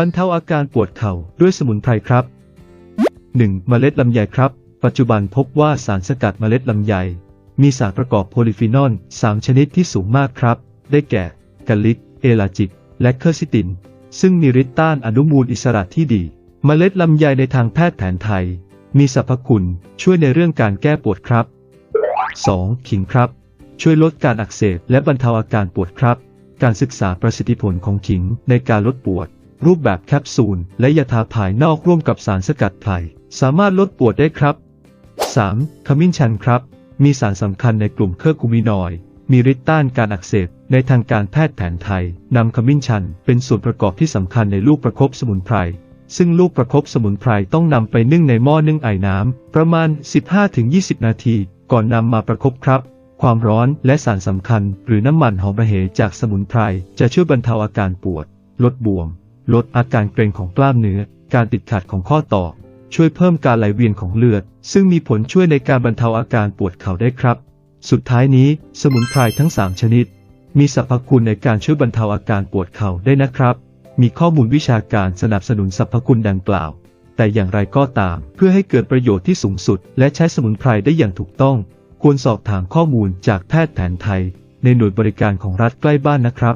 บรรเทาอาการปวดเข่าด้วยสมุนไพรครับ 1. เมล็ดลำไยครับ ปัจจุบันพบว่าสารสกัดเมล็ดลำไย มีสารประกอบโพลิฟีนอล 3 ชนิดที่สูงมากครับ ได้แก่กาลิก เอลาจิก และเคอร์ซิติน ซึ่งมีฤทธิ์ต้านอนุมูลอิสระที่ดี เมล็ดลำไยในทางแพทย์แผนไทย มีสรรพคุณช่วยในเรื่องการแก้ปวดครับ 2. ขิงครับ ช่วยลดการอักเสบและบรรเทาอาการปวดครับ การศึกษาประสิทธิผลของขิงในการลดปวด รูปแบบแคปซูล และยาทาภายนอกร่วมกับสารสกัดไพรสามารถลดปวดได้ครับ 3. ขมิ้นชันครับ มีสารสำคัญในกลุ่มเคอร์คูมินอยด์มีฤทธิ์ต้านการอักเสบในทางการแพทย์แผนไทยนำขมิ้นชันเป็นส่วนประกอบที่สำคัญในลูกประคบสมุนไพร ซึ่งลูกประคบสมุนไพรต้องนำไปนึ่งในหม้อนึ่งไอ้น้ำประมาณ 15-20 นาที ก่อนนำมาประคบครับ ความร้อนและสารสำคัญ หรือน้ำมันหอมระเหยจากสมุนไพรจะช่วยบรรเทาอาการปวด ลดบวม ลดอาการเกร็งของกล้ามเนื้อ การติดขัดของข้อต่อ ช่วยเพิ่มการไหลเวียนของเลือด ซึ่งมีผลช่วยในการบรรเทาอาการปวดเข่าได้ครับ สุดท้ายนี้สมุนไพรทั้ง 3 ชนิด มีสรรพคุณในการช่วยบรรเทาอาการปวดเข่าได้นะครับ มีข้อมูลวิชาการสนับสนุนสรรพคุณดังกล่าว แต่อย่างไรก็ตาม เพื่อให้เกิดประโยชน์ที่สูงสุด และใช้สมุนไพรได้อย่างถูกต้อง ควรสอบถามข้อมูลจากแพทย์แผนไทย ในหน่วยบริการของรัฐใกล้บ้านนะครับ